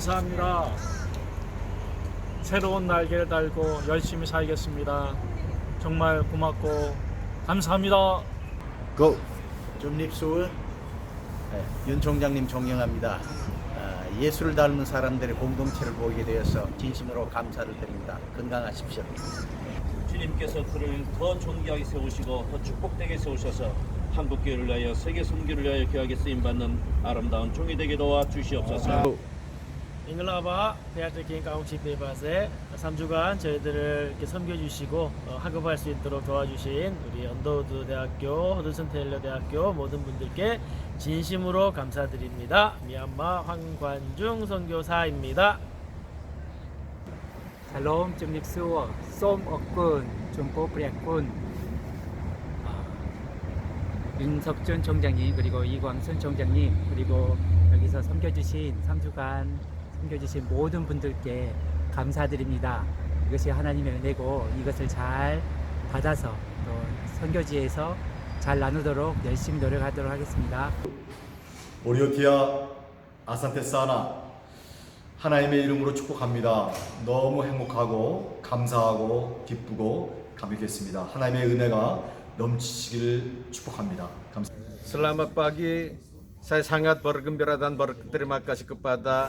감사합니다. 새로운 날개를 달고 열심히 살겠습니다. 정말 고맙고 감사합니다. 고! 좀립수 네, 윤 총장님 존경합니다. 아, 예수를 닮은 사람들의 공동체를 보이게 되어서 진심으로 감사를 드립니다. 건강하십시오. 주님께서 그를 더 존귀하게 세우시고 더 축복되게 세우셔서 한국교회를 위하여 세계 선교를 위하여 귀하게 쓰임 받는 아름다운 종이 되게 도와 주시옵소서. 잉글라바 대학적인 가운치 베바세 3주간 저희들을 이렇게 섬겨주시고 어, 학업할 수 있도록 도와주신 우리 언더우드 대학교, 허드슨 테일러 대학교 모든 분들께 진심으로 감사드립니다. 미얀마 황관중 선교사입니다. 샬롬 증립수 쏨 억군 중보 프리아군 윤석준 총장님 그리고 이광순 총장님 그리고 여기서 섬겨주신 3주간 섬겨주신 모든 분들께 감사드립니다. 이것이 하나님의 은혜고 이것을 잘 받아서 또 선교지에서 잘 나누도록 열심히 노력하도록 하겠습니다. 오리오티아 아산테 사나 하나님의 이름으로 축복합니다. 너무 행복하고 감사하고 기쁘고 감격했습니다. 하나님의 은혜가 넘치시기를 축복합니다. 감사합니다. Selamat pagi. Saya sangat bergembira dan berterima kasih kepada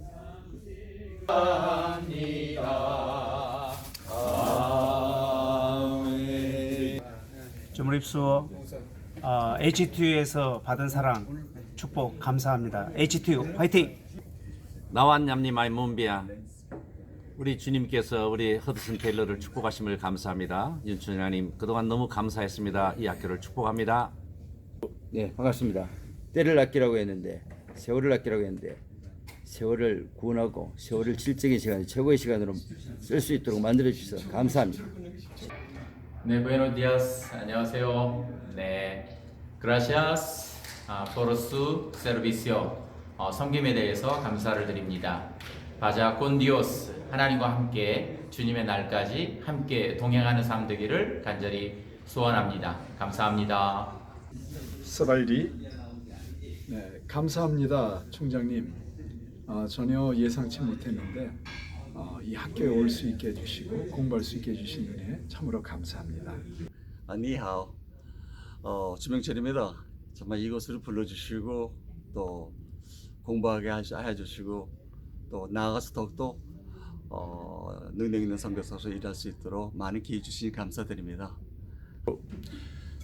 주무립수 어, H2에서 받은 사랑 축복 감사합니다. H2 화이팅! 나완냠님 아이 문비야 우리 주님께서 우리 허드슨 테일러를 축복하심을 감사합니다. 윤춘양님 그동안 너무 감사했습니다. 이 학교를 축복합니다. 네, 반갑습니다. 때를 아끼라고 했는데 세월을 아끼라고 했는데 세월을 구원하고 세월을 질적인 시간, 최고의 시간으로 쓸 수 있도록 만들어 주셔서 감사합니다. 네, buenos días. 안녕하세요. 네, gracias 아, por su servicio. 어, 섬김에 대해서 감사를 드립니다. 바자 con Dios. 하나님과 함께 주님의 날까지 함께 동행하는 삶 되기를 간절히 소원합니다. 감사합니다. 스발리 네, 감사합니다 총장님 어, 전혀 예상치 못했는데 어, 이 학교에 올 수 있게 해주시고 공부할 수 있게 해주신 은혜 참으로 감사합니다 아, 니하오. 어, 주명철입니다. 정말 이곳을 불러주시고 또 공부하게 해주시고 또 나아가서 더욱더 어, 능력 있는 선교사로 일할 수 있도록 많은 기회 주시니 감사드립니다.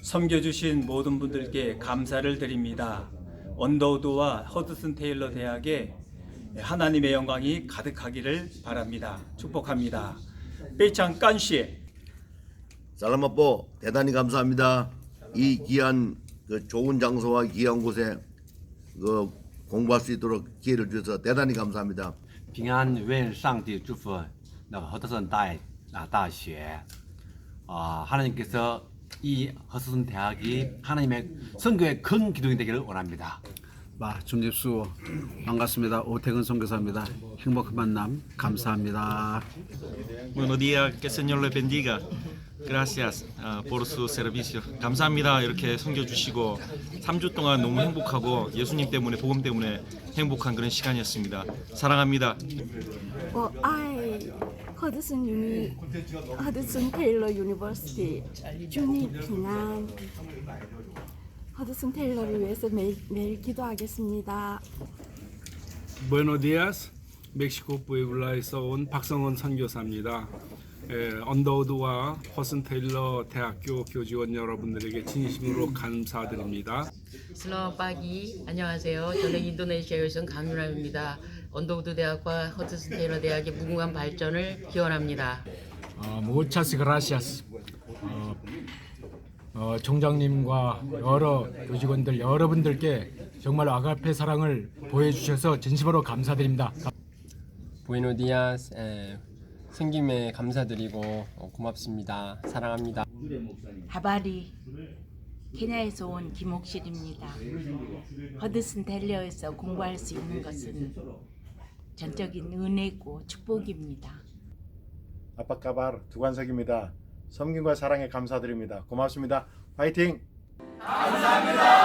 섬겨주신 모든 분들께 감사를 드립니다. 언더우드와 허드슨 테일러 대학에 하나님의 영광이 가득하기를 바랍니다. 축복합니다. 베이창 깐시에 살라마뽀 대단히 감사합니다. 이 귀한 그 좋은 장소와 귀한 곳에 그 공부할 수 있도록 기회를 주셔서 대단히 감사합니다. 平安愿上帝祝福那个 허드슨 다이 아, 大学 아, 하나님께서 이 허드슨 대학이 하나님의 선교의 큰 기둥이 되기를 원합니다. 마 중집수 반갑습니다. 오태근 선교사입니다. 행복한 만남 감사합니다. Buenos días, que Señor le bendiga. Gracias ah, por su servicio. 감사합니다. 이렇게 섬겨 주시고 3주 동안 너무 행복하고 예수님 때문에 복음 때문에 행복한 그런 시간이었습니다. 사랑합니다. 어, I 허드슨 유니 허드슨 테일러 유니버시티 주니 비난 허드슨 테일러를 위해서 매일, 매일 기도하겠습니다. 부에노 디아스 멕시코 부에블라에서 온 박성원 선교사입니다. 에, 언더우드와 허슨 테일러 대학교 교직원 여러분들에게 진심으로 감사드립니다. 슬로우 빠기 안녕하세요. 저는 인도네시아에서 온 강윤아입니다. 언더우드 대학과 허드슨 테일러 대학의 무궁한 발전을 기원합니다. 어, 무차스 그라시아스 어, 어, 총장님과 여러 교직원들 여러분들께 정말 아가페 사랑을 보여주셔서 진심으로 감사드립니다. Buenos días. 생김에 감사드리고 어, 고맙습니다. 사랑합니다. 하바리 케냐에서 온 김옥실입니다. 허드슨 델리어에서 공부할 수 있는 것은 전적인 은혜고 축복입니다. 아빠까발 두관석입니다. 섬김과 사랑에 감사드립니다. 고맙습니다. 파이팅! 감사합니다.